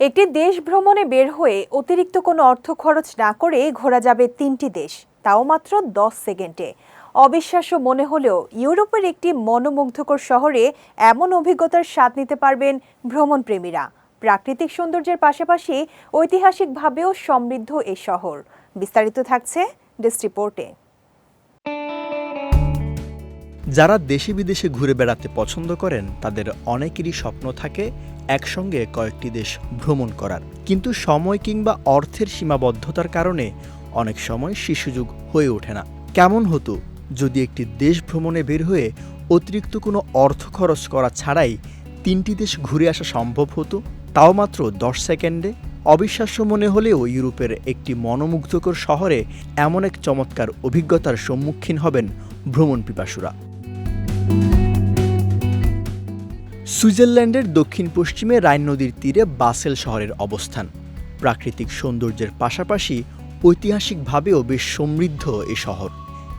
একটি দেশ ভ্রমণে বের হয়ে অতিরিক্ত কোনো অর্থ খরচ না করে ঘোরা যাবে তিনটি দেশ, তাও মাত্র দশ সেকেন্ডে। অবিশ্বাস্য মনে হলেও ইউরোপের একটি মনোমুগ্ধকর শহরে এমন অভিজ্ঞতার স্বাদ নিতে পারবেন ভ্রমণপ্রেমীরা। প্রাকৃতিক সৌন্দর্যের পাশাপাশি ঐতিহাসিকভাবেও সমৃদ্ধ এ শহর। বিস্তারিত থাকছে ডেস্ক রিপোর্টে। যারা দেশে বিদেশে ঘুরে বেড়াতে পছন্দ করেন, তাদের অনেকেরই স্বপ্ন থাকে একসঙ্গে কয়েকটি দেশ ভ্রমণ করার। কিন্তু সময় কিংবা অর্থের সীমাবদ্ধতার কারণে অনেক সময় সে সুযোগ হয়ে ওঠে না। কেমন হতো যদি একটি দেশ ভ্রমণে বের হয়ে অতিরিক্ত কোনো অর্থ খরচ করা ছাড়াই তিনটি দেশ ঘুরে আসা সম্ভব হতো? তাও মাত্র দশ সেকেন্ডে? অবিশ্বাস্য মনে হলেও ইউরোপের একটি মনোমুগ্ধকর শহরে এমন এক চমৎকার অভিজ্ঞতার সম্মুখীন হবেন ভ্রমণ পিপাসুরা সুইজারল্যান্ডের দক্ষিণ পশ্চিমে রাইন নদীর তীরে বাসেল শহরের অবস্থান। প্রাকৃতিক সৌন্দর্যের পাশাপাশি ঐতিহাসিকভাবেও বেশ সমৃদ্ধ এ শহর।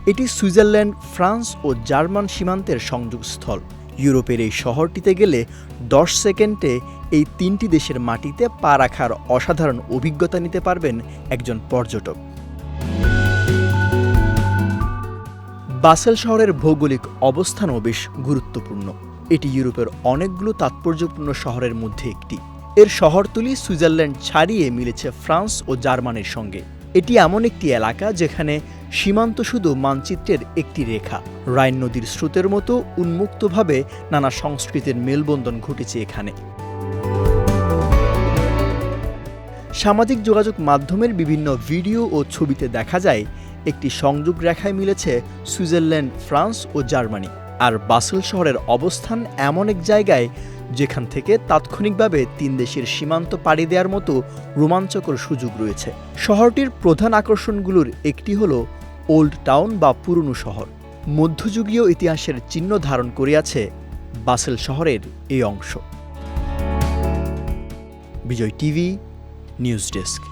এটি সুইজারল্যান্ড, ফ্রান্স ও জার্মান সীমান্তের সংযোগস্থল। ইউরোপের এই শহরটিতে গেলে দশ সেকেন্ডে এই তিনটি দেশের মাটিতে পা রাখার অসাধারণ অভিজ্ঞতা নিতে পারবেন একজন পর্যটক। বাসেল শহরের ভৌগোলিক অবস্থানও বেশ গুরুত্বপূর্ণ। এটি ইউরোপের অনেকগুলো তাৎপর্যপূর্ণ শহরের মধ্যে একটি। এর শহরতলি সুইজারল্যান্ড ছাড়িয়ে মিলেছে ফ্রান্স ও জার্মানির সঙ্গে। এটি এমন একটি এলাকা যেখানে সীমান্ত শুধু মানচিত্রের একটি রেখা। রাইন নদীর স্রোতের মতো উন্মুক্তভাবে নানা সংস্কৃতির মেলবন্ধন ঘটেছে এখানে। সামাজিক যোগাযোগ মাধ্যমের বিভিন্ন ভিডিও ও ছবিতে দেখা যায় একটি সংযোগ রেখায় মিলেছে সুইজারল্যান্ড, ফ্রান্স ও জার্মানি। আর বাসেল শহরের অবস্থান এমন এক জায়গায় যেখান থেকে তাৎক্ষণিকভাবে তিন দেশের সীমান্ত পাড়ি দেওয়ার মতো রোমাঞ্চকর সুযোগ রয়েছে। শহরটির প্রধান আকর্ষণগুলোর একটি হল ওল্ড টাউন বা পুরনো শহর। মধ্যযুগীয় ইতিহাসের চিহ্ন ধারণ করে আছে বাসেল শহরের এই অংশ। Bijoy TV, news desk.